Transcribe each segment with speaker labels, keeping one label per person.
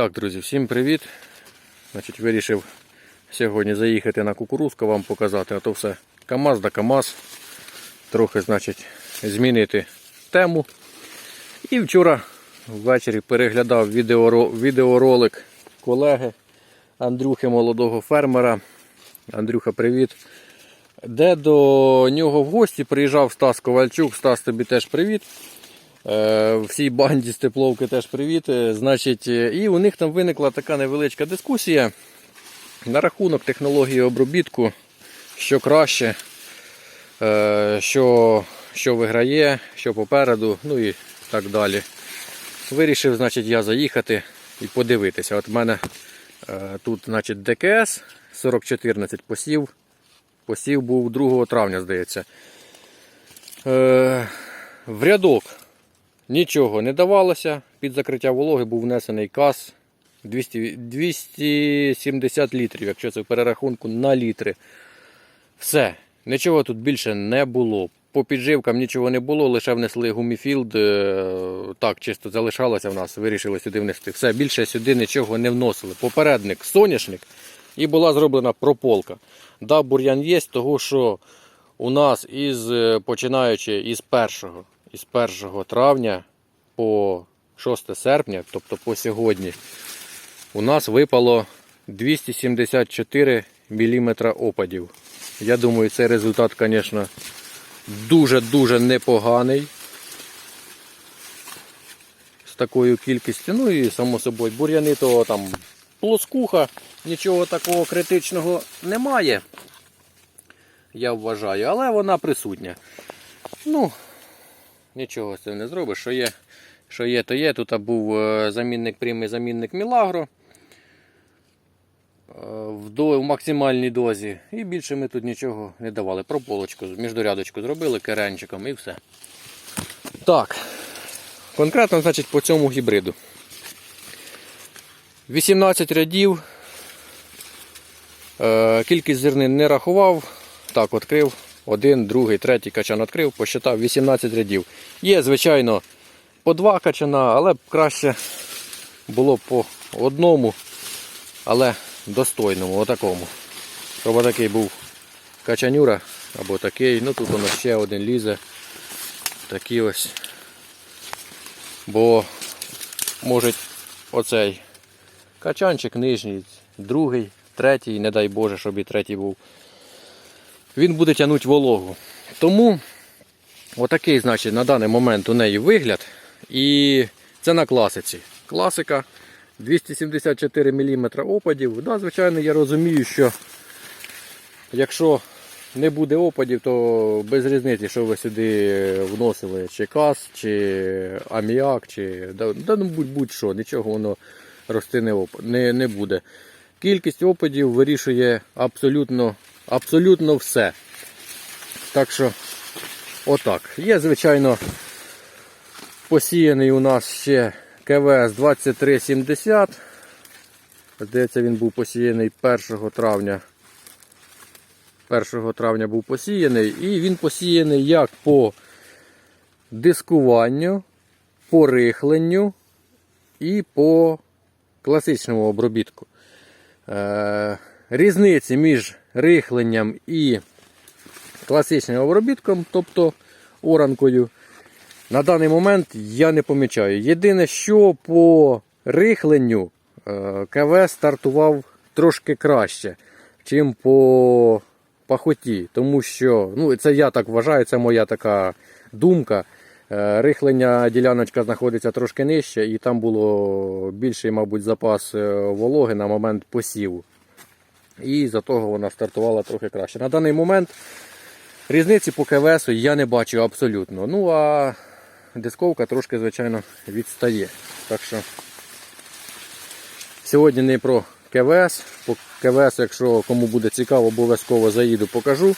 Speaker 1: Так, друзі, всім привіт. Значить, Вирішив сьогодні заїхати на кукурузку вам показати, а то все КАМАЗ да КАМАЗ. Трохи, значить, змінити тему. І вчора ввечері переглядав відеоро- відеоролик колеги Андрюхи молодого фермера. Андрюха, привіт. Де до нього в гості приїжджав Стас Ковальчук. Стас, тобі теж привіт. Е, Всій банді з тепловки теж привіт. Е, Значить, е, і у них там виникла така невеличка дискусія на рахунок технології обробітку, що краще, що, що виграє, що попереду, ну і так далі. Вирішив, значить, я заїхати і подивитися. От в мене тут, значить, ДКС 4014 посів. Посів був 2 травня, здається. В рядок нічого не давалося. Під закриття вологи був внесений каз 200, 270 літрів, якщо це в перерахунку на літри. Все. Нічого тут більше не було. По підживкам нічого не було, лише внесли гуміфілд. е, Так, чисто залишалося в нас, вирішили сюди внести. Все, більше сюди нічого не вносили. Попередник соняшник і була зроблена прополка. Да, бур'ян є, того що у нас із е, починаючи із 1, із 1 травня по 6 серпня, тобто по сьогодні, у нас випало 274 мм опадів. Я думаю, цей результат, звісно, дуже-дуже непоганий. З такою кількістю. Ну і само собою бур'яни то там плоскуха, нічого такого критичного немає. Я вважаю, але вона присутня. Ну, нічого з цим не зробиш. Що є, що є, то є. Тут був е, замінник прямий замінник Мілагро е, в, до, в максимальній дозі. І більше ми тут нічого не давали. Прополочку, міждорядочку зробили керенчиком і все. Так. Конкретно, значить, по цьому гібриду. 18 рядів. Е, Кількість зернин не рахував. Так, відкрив. Один, другий, третій качан відкрив, посчитав 18 рядів. Є, звичайно, по два качана, але б краще було по одному, але достойному, отакому. Щоб такий був качанюра або такий. Ну тут воно ще один лізе. Такий ось. Бо може оцей качанчик нижній, другий, третій, не дай Боже, щоб і третій був. Він буде тягнути вологу. Тому отакий, значить, на даний момент у неї вигляд. І це на класиці. Класика 274 мм опадів. Да, звичайно, я розумію, що якщо не буде опадів, то без різниці, що ви сюди вносили, чи каз, чи аміак, чи да, да, ну, будь- будь-що, нічого воно рости не, не буде. Кількість опадів вирішує абсолютно, абсолютно все. Так що, отак. Є, звичайно, посіяний у нас ще КВС 2370. Здається, він був посіяний 1 травня. 1 травня був посіяний, і він посіяний як по дискуванню, по рихленню і по класичному обробітку. Різниці між рихленням і класичним обробітком, тобто оранкою, на даний момент я не помічаю. Єдине, що по рихленню е, КВ стартував трошки краще, чим по пахоті. Тому що, ну, це я так вважаю, це моя така думка. Е, Рихлення діляночка знаходиться трошки нижче, і там було більший, мабуть, запас е, вологи на момент посіву. І за того вона стартувала трохи краще. На даний момент різниці по КВСу я не бачу абсолютно. Ну а дисковка трошки, звичайно, відстає. Так що сьогодні не про КВС. По КВС, якщо кому буде цікаво, обов'язково заїду, покажу,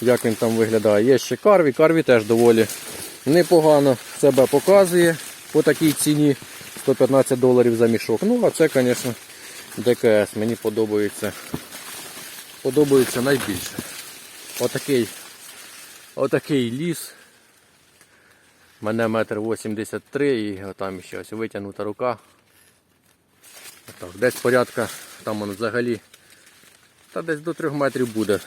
Speaker 1: як він там виглядає. Є ще карві. Карві теж доволі непогано себе показує по такій ціні 115 доларів за мішок. Ну, а це, звісно, ДКС. Мені подобається. Подобається найбільше. Отакий, отакий ліс. Мене метр 83 і там ще ось витягнута рука. Так, десь порядка, там воно взагалі, та десь до 3 метрів буде.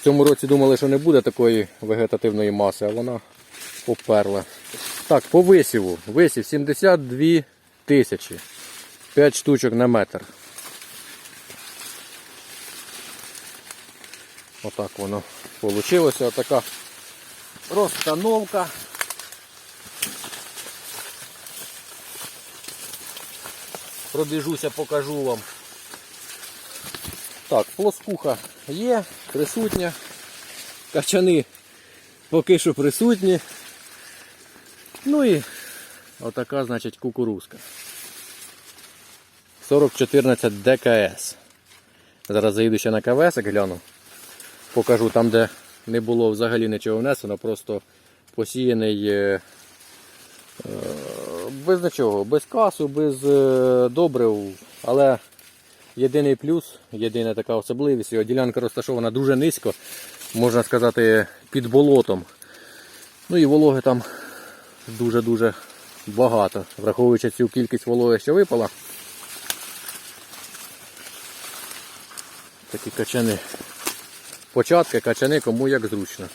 Speaker 1: В цьому році думали, що не буде такої вегетативної маси, а вона поперла. Так, по висіву. Висів 72 тисячі. 5 штучок на метр. Отак воно вийшло. Отака розстановка. Пробіжуся, покажу вам. Так, плоскуха є, присутня. Качани поки що присутні. Ну і отака, значить, кукурузка. 4014 ДКС. Зараз заїду ще на КВС, гляну. Покажу там, де не було взагалі нічого внесено, просто посіяний е, е, без нічого, без касу, без е, добрив. Але єдиний плюс, єдина така особливість, його ділянка розташована дуже низько, можна сказати, під болотом. Ну і вологи там дуже-дуже багато, враховуючи цю кількість вологи, що випала. Такі качани. Початки, качани, кому як зручно.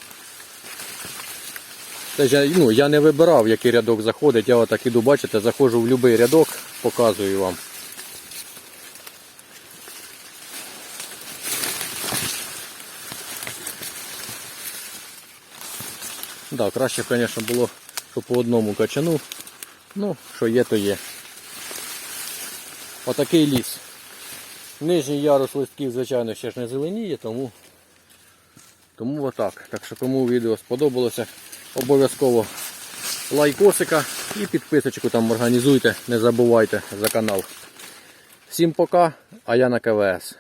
Speaker 1: Це ну, я не вибирав, який рядок заходить. Я отак іду, бачите, заходжу в будь-який рядок, показую вам. Да, краще звісно, було, що по одному качану. Ну, що є, то є. Отакий ліс. Нижній ярус листків, звичайно, ще ж не зеленіє, тому, тому отак. Так що кому відео сподобалося, обов'язково лайкосика і підписочку там організуйте, не забувайте за канал. Всім пока, а я на КВС.